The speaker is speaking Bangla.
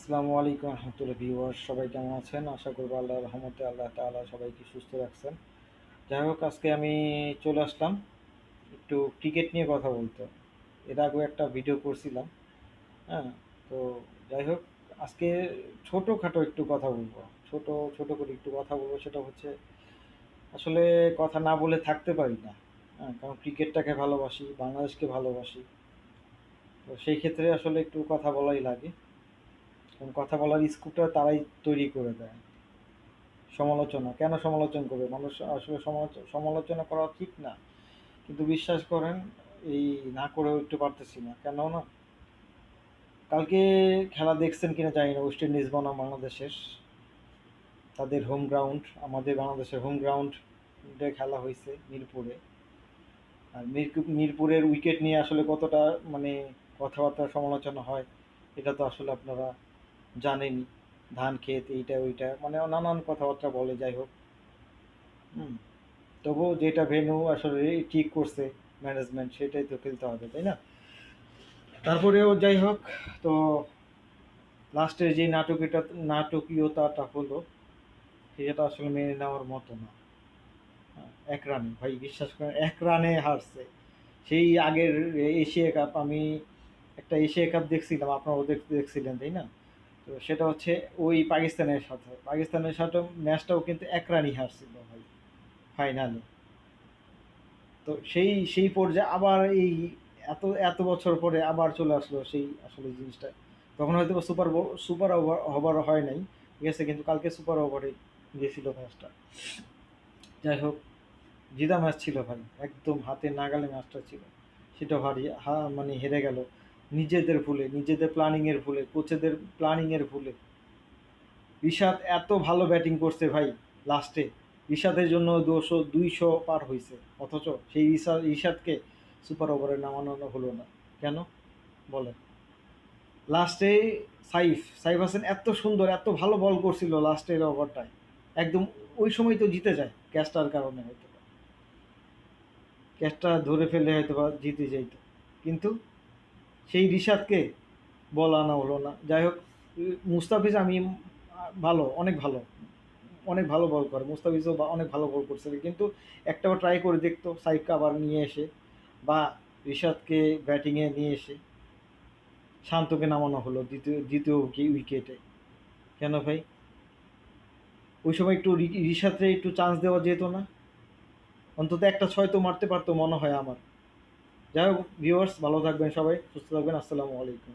আসসালামু আলাইকুম রহমতুল্লাহ ভিউয়ার সবাই কেমন আছেন? আশা করব আল্লাহর রহমতে আল্লাহ তাআলা সবাইকে সুস্থ রাখছেন। যাই হোক, আজকে আমি চলে আসলাম একটু ক্রিকেট নিয়ে কথা বলতে। এর আগেও একটা ভিডিও করছিলাম হ্যাঁ? তো যাই হোক, আজকে ছোটোখাটো একটু কথা বলব। ছোট ছোট করে একটু কথা বলব, সেটা হচ্ছে আসলে কথা না বলে থাকতে পারি না হ্যাঁ? কারণ ক্রিকেটটাকে ভালোবাসি, বাংলাদেশকে ভালোবাসি। তো সেই ক্ষেত্রে আসলে একটু কথা বলাই লাগে। কারণ কথা বলার স্কোপটা তারাই তৈরি করে দেয়। সমালোচনা। কেন সমালোচনা করবে? মানুষ আসলে সমালোচ- সমালোচনা করা ঠিক না। কিন্তু বিশ্বাস করেন, এই না করেও উঠতে পারতেছি না। কেন না কালকে খেলা দেখছেন কিনা জানি না, ওয়েস্ট ইন্ডিজ বনাম বাংলাদেশের। তাদের হোম গ্রাউন্ড, আমাদের বাংলাদেশের হোম গ্রাউন্ডে খেলা হয়েছে মিরপুরে। আর মিরপুরের উইকেট নিয়ে আসলে কতটা মানে কথাবার্তা সমালোচনা হয়, এটা তো আসলে আপনারা জানেনই ধান ক্ষেত এইটা ওইটা মানে নানান কথাবার্তা বলে, যাই হোক। হুম, তবুও যেটা ভেন্যু আসলে ঠিক করছে ম্যানেজমেন্ট সেটাই তো খেলতে হবে, তাই না? তারপরেও যাই হোক, তো লাস্টের যে নাটকীয়টা নাটকীয়তাটা হলো, সেটা আসলে মেনে নেওয়ার মতো না। এক রানে, ভাই বিশ্বাস করেন, এক রানে হারছে। সেই আগের এশিয়া কাপ, আমি একটা এশিয়া কাপ দেখছিলাম, আপনারাও দেখ- দেখছিলেন, তাই না? তো সেটা হচ্ছে ওই পাকিস্তানের সাথে। পাকিস্তানের সাথে ম্যাচটাও কিন্তু এক রানই হারছিল ভাই ফাইনালে তো সেই সেই পর্যায়ে আবার এই এত এত বছর পরে আবার চলে আসলো সেই আসলে জিনিসটা। তখন হয়তো সুপার সুপার ওভার ওভার হয় নাই, ঠিক আছে, কিন্তু কালকে সুপার ওভারে গিয়েছিল ম্যাচটা। যাই হোক, জিদা ম্যাচ ছিল ভাই, একদম হাতে নাগালে ম্যাচটা ছিল। সেটা হারিয়ে হা মানে হেরে গেল। নিজেদের ভুলে, নিজেদের প্ল্যানিংয়ের ভুলে কোচেদের প্ল্যানিংয়ের ভুলে। রিশাদ এত ভালো ব্যাটিং করছে ভাই লাস্টে রিশাদের জন্য দুশো, দুইশো পার হয়েছে অথচ সেই রিশাদ রিশাদকে সুপার ওভারে নামানো হলো না। কেন? বলেন। লাস্টে সাইফ সাইফ হাসান এত সুন্দর, এত ভালো বল করছিল লাস্টের ওভারটায়। একদম ওই সময় তো জিতে যায় ক্যাচটার কারণে হয়তো। ক্যাচটা ধরে ফেলে হয়তো বা জিতে যাইতো। কিন্তু সেই রিশাদকে বল আনা হলো না। যাই হোক, মুস্তাফিজ আমি ভালো, অনেক ভালো অনেক ভালো বল করে। মুস্তাফিজও অনেক ভালো বল করছে। কিন্তু একটাও ট্রাই করে দেখতো সাইফকে আবার নিয়ে এসে বা রিশাদকে ব্যাটিংয়ে নিয়ে এসে শান্তকে নামানো হলো দ্বিতীয় দ্বিতীয় কি উইকেটে কেন ভাই? ওই সময় একটু রিশাদরে একটু চান্স দেওয়া যেত না। অন্তত একটা ছয় তো মারতে পারতো মনে হয় আমার। যাই হোক ভিউয়ার্স ভালো থাকবেন সবাই সুস্থ থাকবেন আসসালামু আলাইকুম।